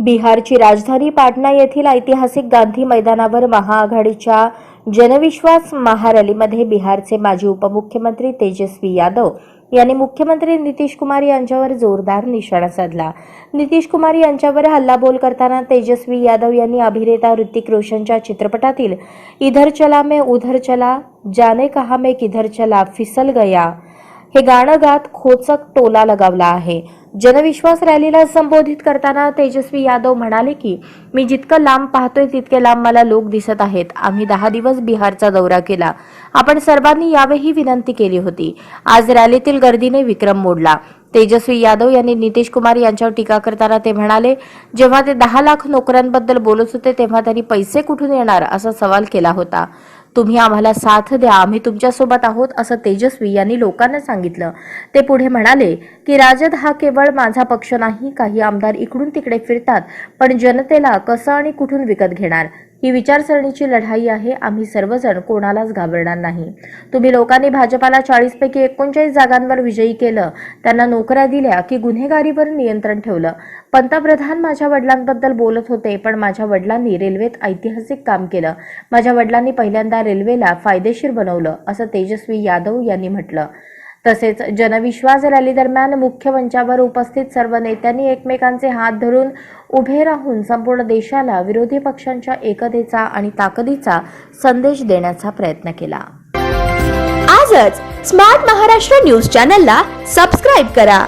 बिहारची राजधानी पाटणा येथील ऐतिहासिक गांधी मैदानावर महाआघाडीच्या जनविश्वास महारॅलीमध्ये बिहारचे माजी उपमुख्यमंत्री तेजस्वी यादव यांनी मुख्यमंत्री नितीश कुमार यांच्यावर जोरदार निशाणा साधला. नितीश कुमार यांच्यावर हल्लाबोल करताना तेजस्वी यादव यांनी अभिनेता ऋतिक रोशनच्या चित्रपटातील इधर चला मे उधर चला जाने कहा मे किधर चला फिसल गया. हे गाणं गात खोचक टोला लगावला आहे. जनविश्वास रॅलीला संबोधित करताना तेजस्वी यादव म्हणाले की मी जितकं लांब पाहतोय तितके लांब मला लोक दिसत आहेत. आम्ही दहा दिवस बिहारचा दौरा केला. आपण सर्वांनी यावे ही विनंती केली होती. आज रॅलीतील गर्दीने विक्रम मोडला. तेजस्वी यादव यांनी नितीश कुमार यांच्यावर टीका करताना ते म्हणाले जेव्हा ते दहा लाख नोकऱ्यांबद्दल बोलत होते तेव्हा त्यांनी पैसे कुठून येणार? असा सवाल केला होता. तुम्ही आम्हाला साथ द्या आम्ही तुमच्यासोबत आहोत असं तेजस्वी यांनी लोकांना सांगितलं. ते पुढे म्हणाले की राजद हा केवळ माझा पक्ष नाही काही आमदार इकडून तिकडे फिरतात पण जनतेला कसं आणि कुठून विकत घेणार? ही विचारसरणीची लढाई आहे. आम्ही सर्वजण कोणालाच घाबरणार नाही. तुम्ही लोकांनी भाजपाला चाळीसपैकी एकोणचाळीस जागांवर विजयी केलं. त्यांना नोकऱ्या दिल्या की गुन्हेगारीवर नियंत्रण ठेवलं. पंतप्रधान माझ्या वडिलांबद्दल बोलत होते पण माझ्या वडिलांनी रेल्वेत ऐतिहासिक काम केलं. माझ्या वडिलांनी पहिल्यांदा रेल्वेला फायदेशीर बनवलं असं तेजस्वी यादव यांनी म्हटलं. तसेच जनविश्वास रॅली दरम्यान मुख्य मंचावर उपस्थित सर्व नेत्यांनी एकमेकांचे हात धरून उभे राहून संपूर्ण देशाला विरोधी पक्षांच्या एकतेचा आणि ताकदीचा संदेश देण्याचा प्रयत्न केला. आजच स्मार्ट महाराष्ट्र न्यूज चॅनलला सबस्क्राईब करा.